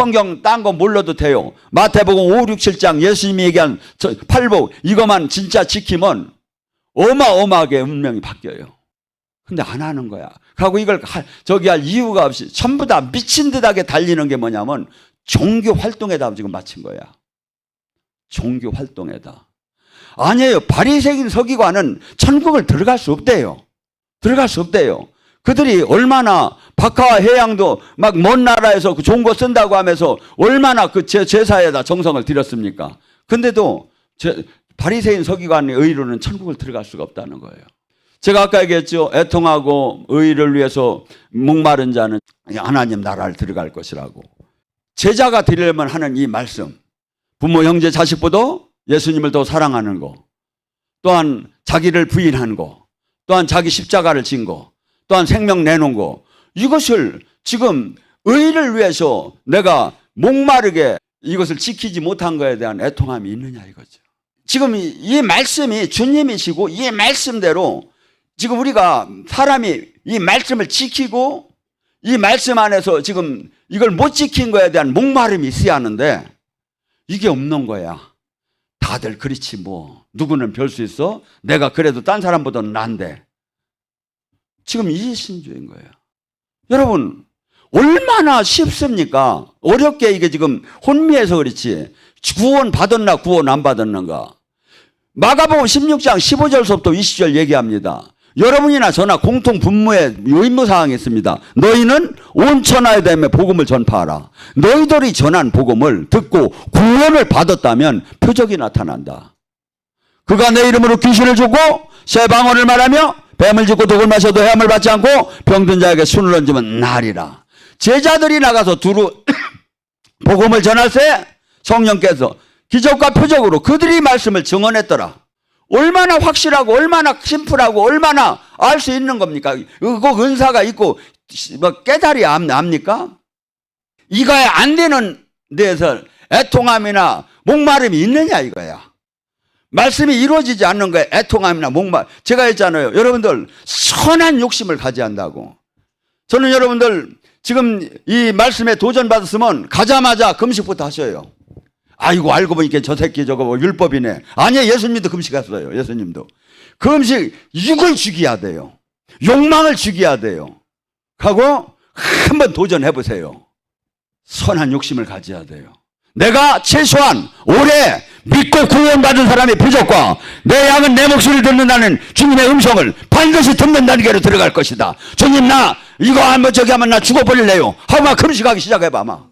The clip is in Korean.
성경 딴 거 몰라도 돼요. 마태복음 5, 6, 7장 예수님이 얘기한 저 팔복 이거만 진짜 지키면 어마어마하게 운명이 바뀌어요. 근데 안 하는 거야. 그리고 이걸 하- 저기 할 이유가 없이 전부 다 미친 듯하게 달리는 게 뭐냐면 종교 활동에다 지금 마친 거야. 종교 활동에다. 아니에요. 바리새인 서기관은 천국을 들어갈 수 없대요. 들어갈 수 없대요. 그들이 얼마나 박하와 해양도 막 먼 나라에서 그 좋은 거 쓴다고 하면서 얼마나 그 제, 제사에다 정성을 들였습니까? 근데도 제, 바리새인 서기관의 의로는 천국을 들어갈 수가 없다는 거예요. 제가 아까 얘기했죠. 애통하고 의를 위해서 목마른 자는 하나님 나라를 들어갈 것이라고. 제자가 되려면 하는 이 말씀. 부모, 형제, 자식보다 예수님을 더 사랑하는 거. 또한 자기를 부인한 거. 또한 자기 십자가를 진 거. 또한 생명 내놓은 거. 이것을 지금 의를 위해서 내가 목마르게 이것을 지키지 못한 거에 대한 애통함이 있느냐 이거죠. 지금 이, 이 말씀이 주님이시고 이 말씀대로 지금 우리가 사람이 이 말씀을 지키고 이 말씀 안에서 지금 이걸 못 지킨 거에 대한 목마름이 있어야 하는데 이게 없는 거야. 다들 그렇지 뭐 누구는 별 수 있어? 내가 그래도 딴 사람보다는 난데. 지금 이 신조인 거예요. 여러분 얼마나 쉽습니까? 어렵게 이게 지금 혼미해서 그렇지 구원 받았나 구원 안 받았는가? 마가복음 16장 15절부터 20절 얘기합니다. 여러분이나 저나 공통 분모의 의무 사항이 있습니다. 너희는 온 천하에 대해 복음을 전파하라. 너희들이 전한 복음을 듣고 구원을 받았다면 표적이 나타난다. 그가 내 이름으로 귀신을 주고 새 방언을 말하며 뱀을 짚고 독을 마셔도 해함을 받지 않고 병든 자에게 순을 얹으면 나리라. 제자들이 나가서 두루 복음을 전할세 성령께서 기적과 표적으로 그들이 말씀을 증언했더라. 얼마나 확실하고 얼마나 심플하고 얼마나 알 수 있는 겁니까? 그 은사가 있고 뭐 깨달이 압- 압니까? 이거에 안 되는 데에서 애통함이나 목마름이 있느냐 이거야. 말씀이 이루어지지 않는 거에 애통함이나 목말. 제가 했잖아요. 여러분들 선한 욕심을 가져야 한다고. 저는 여러분들 지금 이 말씀에 도전 받았으면 가자마자 금식부터 하셔요. 아이고 알고 보니까 저 새끼 저거 뭐 율법이네. 아니요 예수님도 금식했어요. 예수님도 금식 육을 죽여야 돼요. 욕망을 죽여야 돼요. 하고 한번 도전해 보세요. 선한 욕심을 가져야 돼요. 내가 최소한 올해 믿고 구원받은 사람의 부족과 내 양은 내 목소리를 듣는다는 주님의 음성을 반드시 듣는다는 게로 들어갈 것이다. 주님 나 이거 한번 저기 하면 나 죽어버릴래요. 하고 막 금식하기 시작해봐 막.